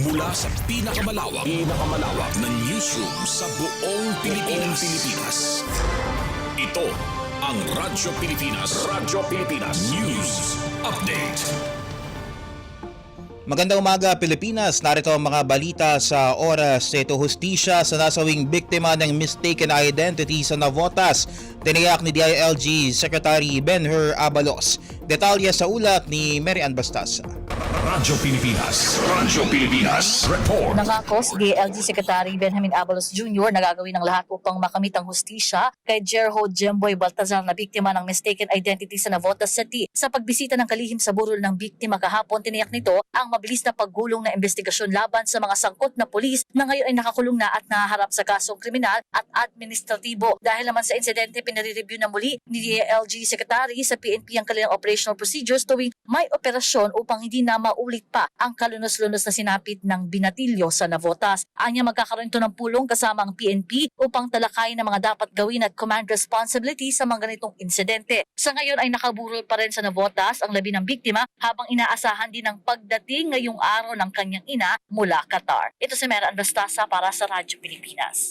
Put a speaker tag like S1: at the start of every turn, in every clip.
S1: Mula sa pinakamalawak, pinakamalawak na newsroom sa buong Pilipinas. Pilipinas. Ito ang Radyo Pilipinas. Radyo Pilipinas News Update.
S2: Magandang umaga Pilipinas, narito ang mga balita sa oras ito hustisya sa nasawing biktima ng mistaken identity sa Navotas. Tiniyak ni DILG Secretary Benhur Abalos. Detalye sa ulat ni Mary Ann Bastasa.
S1: Radyo Pilipinas. Radyo Pilipinas Report.
S3: Nangako si DLG Secretary Benjamin Abalos Jr. na gagawin ng lahat upang makamit ang hustisya kay Jerho Jemboy Baltazar na biktima ng mistaken identity sa Navotas City. Sa pagbisita ng kalihim sa burol ng biktima kahapon, tiniyak nito ang mabilis na paggulong na investigasyon laban sa mga sangkot na pulis na ngayon ay nakakulong na at nahaharap sa kasong kriminal at administratibo. Dahil naman sa insidente, pinare-review na muli ni DLG Secretary sa PNP ang kanilang operational procedures tuwing may operasyon upang hindi na maulit pa ang kalunos-lunos na sinapit ng binatilyo sa Navotas. Anya magkakaroon ito ng pulong kasama ang PNP upang talakayin ang mga dapat gawin at command responsibility sa mga ganitong insidente. Sa ngayon ay nakaburol pa rin sa Navotas ang labi ng biktima habang inaasahan din ang pagdating ngayong araw ng kanyang ina mula Qatar. Ito si Mera Anastasa para sa Radyo Pilipinas.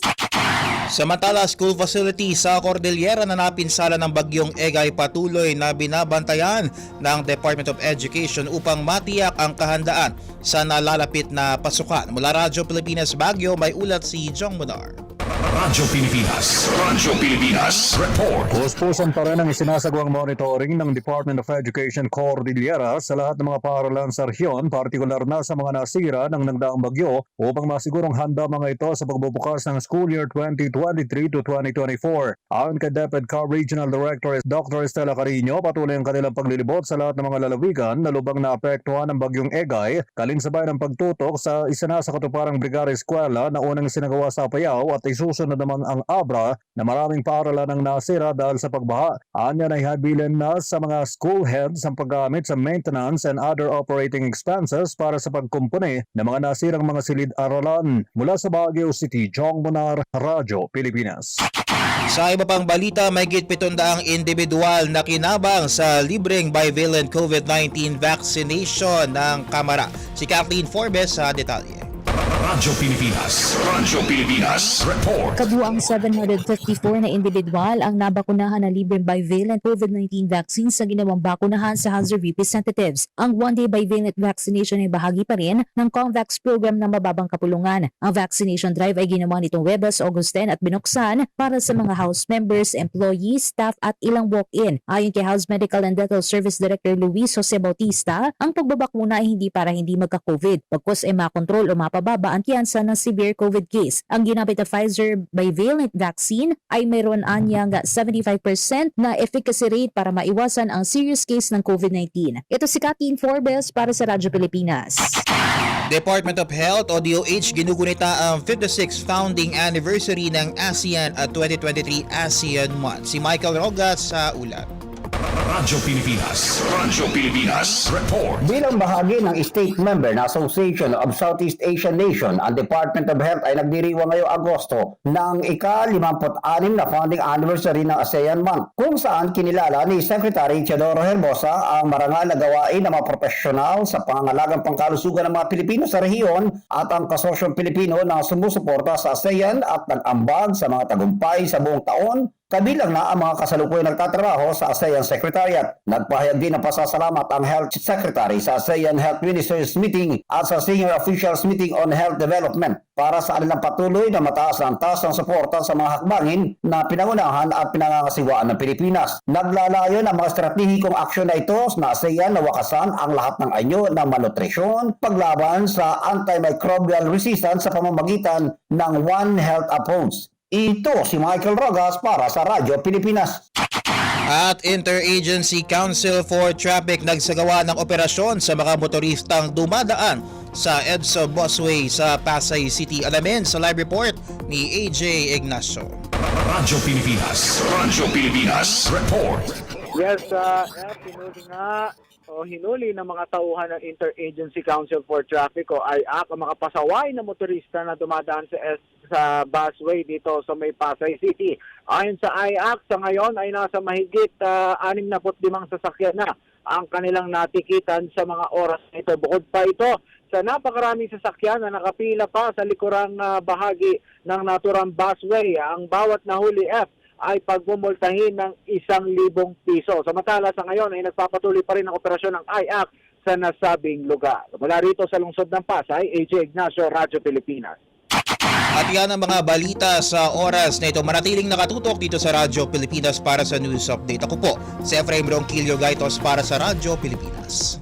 S2: Samantala, school facility sa Cordillera na napinsala ng bagyong Egay patuloy na binabantayan ng Department of Education upang matiyak ang kahandaan sa nalalapit na pasukan. Mula Radyo Pilipinas Bagyo, may ulat si Jong Munar.
S1: Radyo Pilipinas. Radyo Pilipinas Report.
S4: Puspusan pa rin ang isinasagawang monitoring ng Department of Education Cordillera sa lahat ng mga paaralan sa rehiyon, partikular na sa mga nasira ng nagdaang bagyo upang masigurong handa mga ito sa pagbubukas ng school year 2023 to 2024. Ayon kay DepEdCar Regional Director Dr. Estela Carino, patuloy ang kanilang paglilibot sa lahat ng mga lalawigan na lubang naapektuhan ng bagyong Egay, kalinsabay ng pagtutok sa isa na sa katuparang Brigada Eskwela na unang sinagawa sa Apayao at isusunod naman ang Abra na maraming paaralan ang nasira dahil sa pagbaha. Anya na ihabilin na sa mga school heads ang paggamit sa maintenance and other operating expenses para sa pagkumpuni ng mga nasirang mga silid-aralan. Mula sa Baguio City, Jong Monar, Radyo, Pilipinas.
S2: Sa iba pang balita, may git 700 individual na kinabang sa libreng bivalent COVID-19 vaccination ng Kamara. Si Kathleen Forbes sa detalye.
S1: Radyo Pilipinas. Radyo Pilipinas Report.
S5: Kabuang 754 na individual ang nabakunahan ng libreng bivalent COVID-19 vaccine sa ginawang bakunahan sa House of Representatives. Ang one-day bivalent vaccination ay bahagi pa rin ng COVAX program na mababang kapulungan. Ang vaccination drive ay ginawa nitong Webes, August 10 at binuksan para sa mga House members, employees, staff at ilang walk-in. Ayon kay House Medical and Dental Service Director Luis Jose Bautista, ang pagbabakuna ay hindi para hindi magka-COVID, pagkos ay makontrol o mapababa ang kiyansa ng severe COVID case. Ang ginamit na Pfizer bivalent vaccine ay mayroon anyang 75% na efficacy rate para maiwasan ang serious case ng COVID-19. Ito si Kathleen Forbes para sa Radyo Pilipinas.
S2: Department of Health o DOH ginugunita ang 56th founding anniversary ng ASEAN at 2023 ASEAN Month. Si Michael Rogas sa ulat.
S1: Radyo Pilipinas. Radyo Pilipinas Report.
S6: Bilang bahagi ng state member na Association of Southeast Asian Nation, ang Department of Health ay nagdiriwang ngayong Agosto ng ika-56 na founding anniversary ng ASEAN Month, kung saan kinilala ni Secretary Teodoro Herbosa ang marangal na gawain ng mga profesional sa pangangalagang pangkalusugan ng mga Pilipino sa rehiyon at ang kasosyong Pilipino na sumusuporta sa ASEAN at nag-ambag sa mga tagumpay sa buong taon Kabilang na ang mga kasalukuyang nagtatrabaho sa ASEAN Secretariat. Nagpahayag din ng pasasalamat ang Health Secretary sa ASEAN Health Ministers Meeting at sa Senior Officials Meeting on Health Development para sa kanilang patuloy na mataas ang taas ng suporta sa mga hakbangin na pinangunahan at pinangangasiwaan ng Pilipinas. Naglalayo ng mga estratehikong aksyon na ito na ASEAN na wakasan ang lahat ng anyo ng malnutrisyon, paglaban sa antimicrobial resistance sa pamamagitan ng One Health approach. Ito si Michael Rogas para sa Radyo Pilipinas.
S2: At Interagency Council for Traffic nagsagawa ng operasyon sa mga motoristang dumadaan sa EDSA Busway sa Pasay City. Alamin sa live report ni AJ Ignacio.
S1: Radyo Pilipinas. Radyo Pilipinas Report.
S7: Yes, uh, hinuli nga o hinuli ng mga tauhan ng Interagency Council for Traffic o IAC ang mga pasaway na motorista na dumadaan sa S sa busway dito sa may Pasay City. Ayon sa IAC, sa ngayon ay nasa mahigit uh, 65 sasakyan na ang kanilang natikitan sa mga oras na ito. Bukod pa ito sa napakaraming sasakyan na nakapila pa sa likurang ah, bahagi ng naturang busway. Ang bawat nahuli F ay pagmumultahin ng isang libong piso. Samantala sa ngayon ay nagpapatuloy pa rin ang operasyon ng IAC sa nasabing lugar. Mula rito sa lungsod ng Pasay, AJ Ignacio, Radyo Pilipinas.
S2: At yan ang mga balita sa oras na ito. Manatiling nakatutok dito sa Radyo Pilipinas para sa news update. Ako po, si Efraim Ronquillo Gaitos para sa Radyo Pilipinas.